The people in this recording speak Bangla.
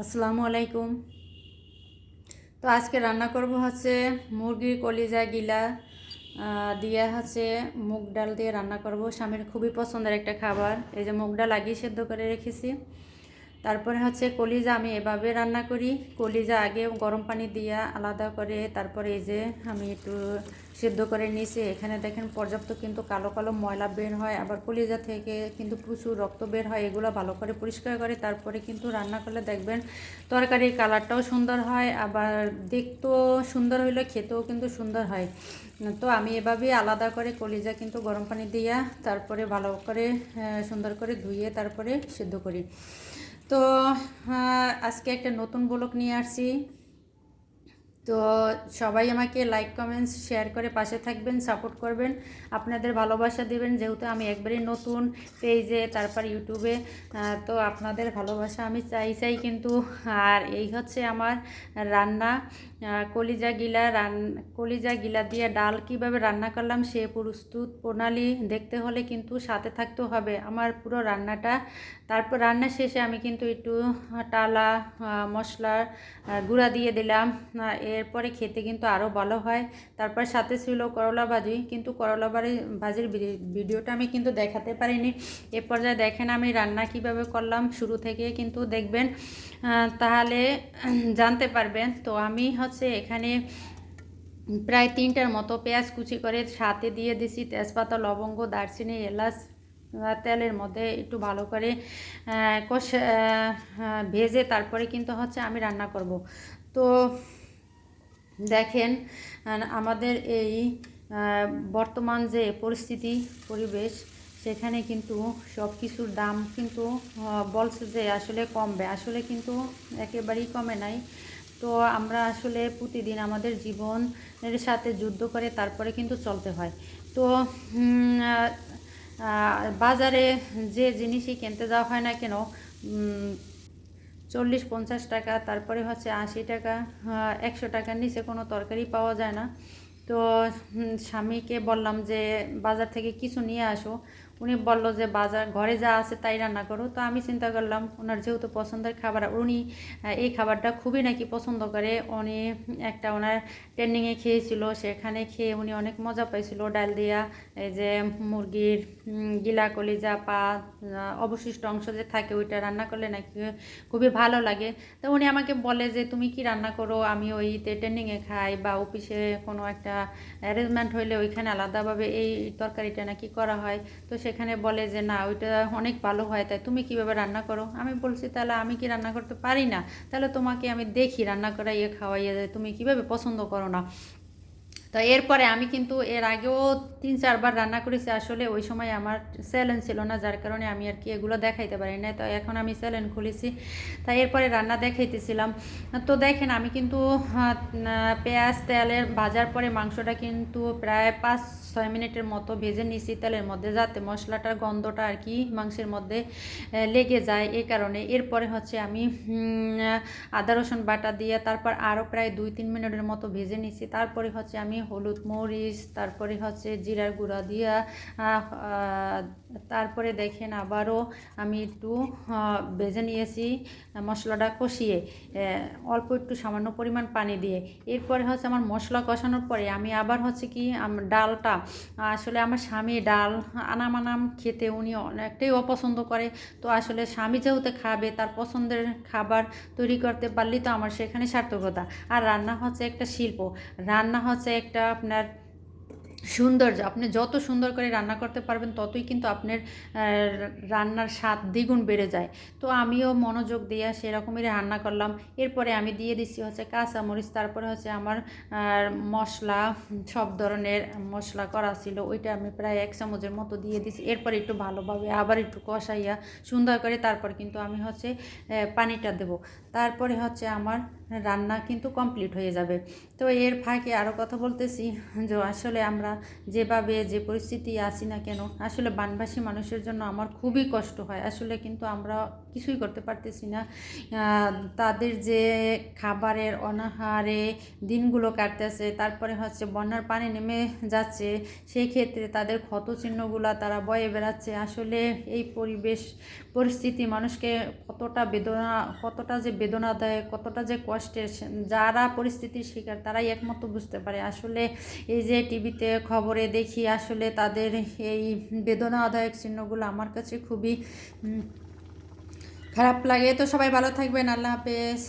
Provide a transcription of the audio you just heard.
আসসালামু আলাইকুম। তো আজকে রান্না করব হচ্ছে মুরগির কলিজা গিলা দিয়ে হচ্ছে মুগ ডাল দিয়ে রান্না করব। স্বামীর খুবই পছন্দের একটা খাবার। এই যে মুগ ডাল আগেই সেদ্ধ করে রেখেছি। তারপরে হচ্ছে কলিজা আমি এভাবে রান্না করি। কলিজা আগে গরম পানি দিয়া আলাদা করে তারপরে এই যে আমি একটু সেদ্ধ করে নিয়েছি এখানে দেখেন পর্যাপ্ত কিন্তু কালো কালো ময়লা বের হয়। আবার কলিজা থেকে কিন্তু প্রচুর রক্ত বের হয়। এগুলো ভালো করে পরিষ্কার করে তারপরে কিন্তু রান্না করলে দেখবেন তরকারির কালারটাও সুন্দর হয়। আবার দেখতেও সুন্দর হইলে, খেতেও কিন্তু সুন্দর হয়। তো আমি এভাবেই আলাদা করে কলিজা কিন্তু গরম পানি দিয়া তারপরে ভালো করে সুন্দর করে ধুয়ে তারপরে সেদ্ধ করি। তো আজকে একটা নতুন ব্লগ নিয়ে আসছি। তো সবাই আমাকে লাইক কমেন্টস শেয়ার করে পাশে থাকবেন সাপোর্ট করবেন। আপনাদের ভালোবাসা দিবেন যেহেতু আমি একবারই নতুন পেজে তারপর ইউটিউবে তো আপনাদের ভালোবাসা আমি চাই চাই কিন্তু। আর এই হচ্ছে আমার রান্না কলিজা গিলা রান কলিজা গিলা দিয়ে ডাল কীভাবে রান্না করলাম সে প্রস্তুত প্রণালী দেখতে হলে কিন্তু সাথে থাকতে হবে। আমার পুরো রান্নাটা তারপর রান্না শেষে আমি কিন্তু একটু টালা আহ, মশলার গুঁড়া দিয়ে দিলাম। এরপরে খেতে কিন্তু আরও ভালো হয়। তারপর সাথে ছিল করলা ভাজি, কিন্তু করলা বাড়ি, ভাজির ভিডিওটা আমি কিন্তু দেখাতে পারিনি। এ পর্যায়ে দেখেন আমি রান্না কীভাবে করলাম, শুরু থেকে কিন্তু দেখবেন তাহলে জানতে পারবেন। তো আমি হচ্ছে এখানে প্রায় তিনটার মতো পেঁয়াজ কুচি করে সাথে দিয়ে দিছি, তেজপাতা, লবঙ্গ, দারচিনি, এলাচ তেলের মধ্যে একটু ভালো করে কষে ভেজে তারপরে কিন্তু হচ্ছে আমি রান্না করব। তো দেখেন আমাদের এই বর্তমান যে পরিস্থিতি, পরিবেশ, সেখানে কিন্তু সব কিছুর দাম কিন্তু বলছে যে আসলে কমবে। আসলে কিন্তু একেবারেই কমে নাই। তো আমরা আসলে প্রতিদিন আমাদের জীবনের সাথে যুদ্ধ করে তারপরে কিন্তু চলতে হয়। তো বাজারে যে জিনিসই কিনতে যাওয়া হয় না কেন চল্লিশ পঞ্চাশ টাকা, তারপরে হচ্ছে আশি টাকা একশো টাকার নিচে কোনো তরকারি পাওয়া যায় না। তো স্বামীকে বললাম যে বাজার থেকে কিছু নিয়ে আসো। উনি বলল যে, বাজার, ঘরে যা আছে তাই রান্না করো। তো আমি চিন্তা করলাম, ওনার যেহেতু পছন্দের খাবার, উনি এই খাবারটা খুবই নাকি পছন্দ করে। উনি একটা ওনার ট্রেন্ডিংয়ে খেয়েছিল, সেখানে খেয়ে উনি অনেক মজা পাইছিল। ডাল দিয়া, এই যে, মুরগির গিলা, কলিজা, পা অবশিষ্ট অংশ যে থাকে, ওইটা রান্না করলে নাকি খুবই ভালো লাগে। তো উনি আমাকে বলে যে, তুমি কি রান্না করো? আমি ওইতে ট্রেন্ডিংয়ে খাই বা অফিসে কোনো একটা অ্যারেঞ্জমেন্ট হইলে ওইখানে আলাদাভাবে এই তরকারিটা নাকি করা হয়। তো সেখানে বলে যে, না, ওইটা অনেক ভালো হয়, তাই তুমি কীভাবে রান্না করো? আমি বলছি, তাহলে আমি কি রান্না করতে পারি না? তাহলে তোমাকে আমি দেখি, রান্না করাইয়ে খাওয়াইয়ে তুমি কীভাবে পছন্দ করো না? তো এরপরে আমি কিন্তু এর আগেও তিন, চারবার রান্না করেছি। আসলে ওই সময় আমার স্যালেন ছিল না, যার কারণে আমি আর কি এগুলো দেখাইতে পারি না তো এখন আমি স্যালেন খুলেছি। তাই এরপরে রান্না দেখাইতেছিলাম। তো দেখেন, আমি কিন্তু পেঁয়াজ, তেলের ভাজার পরে মাংসটা কিন্তু প্রায় পাঁচ, ছয় মিনিটের মতো ভেজে নিছি তেলের মধ্যে, যাতে মশলাটার গন্ধটা আর কি মাংসের মধ্যে লেগে যায় এই কারণে। এরপরে হচ্ছে আমি আদা, রসুন বাটা দিয়ে তারপর আরও প্রায় দুই, তিন মিনিটের মতো ভেজে নিছি। তারপরে হচ্ছে আমি হলুদ মরিচ, তারপরে হচ্ছে জিরার গুঁড়া দিয়া তারপরে দেখেন আবারও আমি একটু ভেজে নিয়েছি মশলাটা কষিয়ে অল্প একটু সামান্য পরিমাণ পানি দিয়ে। এরপরে হচ্ছে আমার মশলা কষানোর পরে আমি আবার হচ্ছে কি ডালটা, আসলে আমার স্বামী ডাল আনাম আনাম খেতে উনি অনেকটাই অপছন্দ করে। তো আসলে স্বামী যেহেতু খাবে, তার পছন্দের খাবার তৈরি করতে পারলেই তো আমার সেখানে সার্থকতা। আর রান্না হচ্ছে একটা শিল্প। রান্না হচ্ছে একটা আপনার সৌন্দর্য, আপনি যত সুন্দর করে রান্না করতে পারবেন, ততই কিন্তু আপনার রান্নার স্বাদ দ্বিগুণ বেড়ে যায়। তো আমিও মনোযোগ দিয়ে সেরকমই রান্না করলাম। এরপরে আমি দিয়ে দিচ্ছি হচ্ছে কাঁচামরিচ, তারপরে হচ্ছে আমার মশলা, সব ধরনের মশলা করা ছিল, ওইটা আমি প্রায় এক চামচের মতো দিয়ে দিচ্ছি এরপরে একটু ভালোভাবে আবার একটু কষাইয়া সুন্দর করে তারপর কিন্তু আমি হচ্ছে পানিটা দেব। তারপরে হচ্ছে আমার রান্না কিন্তু কমপ্লিট হয়ে যাবে। তো এর ফাঁকে আরও কথা বলতেছি যে আসলে আমরা যেভাবে যে পরিস্থিতি আছি না কেন, আসলে বানবাসী মানুষের জন্য আমার খুবই কষ্ট হয়। আসলে কিন্তু আমরা কিছুই করতে পারতেছি না। তাদের যে খাবারের অনাহারে দিনগুলো কাটতেছে, তারপরে হচ্ছে বন্যার পানি নেমে যাচ্ছে, সেই ক্ষেত্রে তাদের ক্ষত চিহ্নগুলো তারা বয়ে বেড়াচ্ছে। আসলে এই পরিবেশ, পরিস্থিতি মানুষকে কতটা বেদনা, কতটা যে বেদনা দেয় কতটা যে কষ্টের যারা পরিস্থিতির শিকার, তারাই একমাত্র বুঝতে পারে। আসলে এই যে টিভিতে খবরে দেখি, আসলে তাদের এই বেদনাদায়ক চিহ্নগুলো আমার কাছে খুবই খারাপ লাগে। তো সবাই ভালো থাকবেন। আল্লাহ হাফেজ।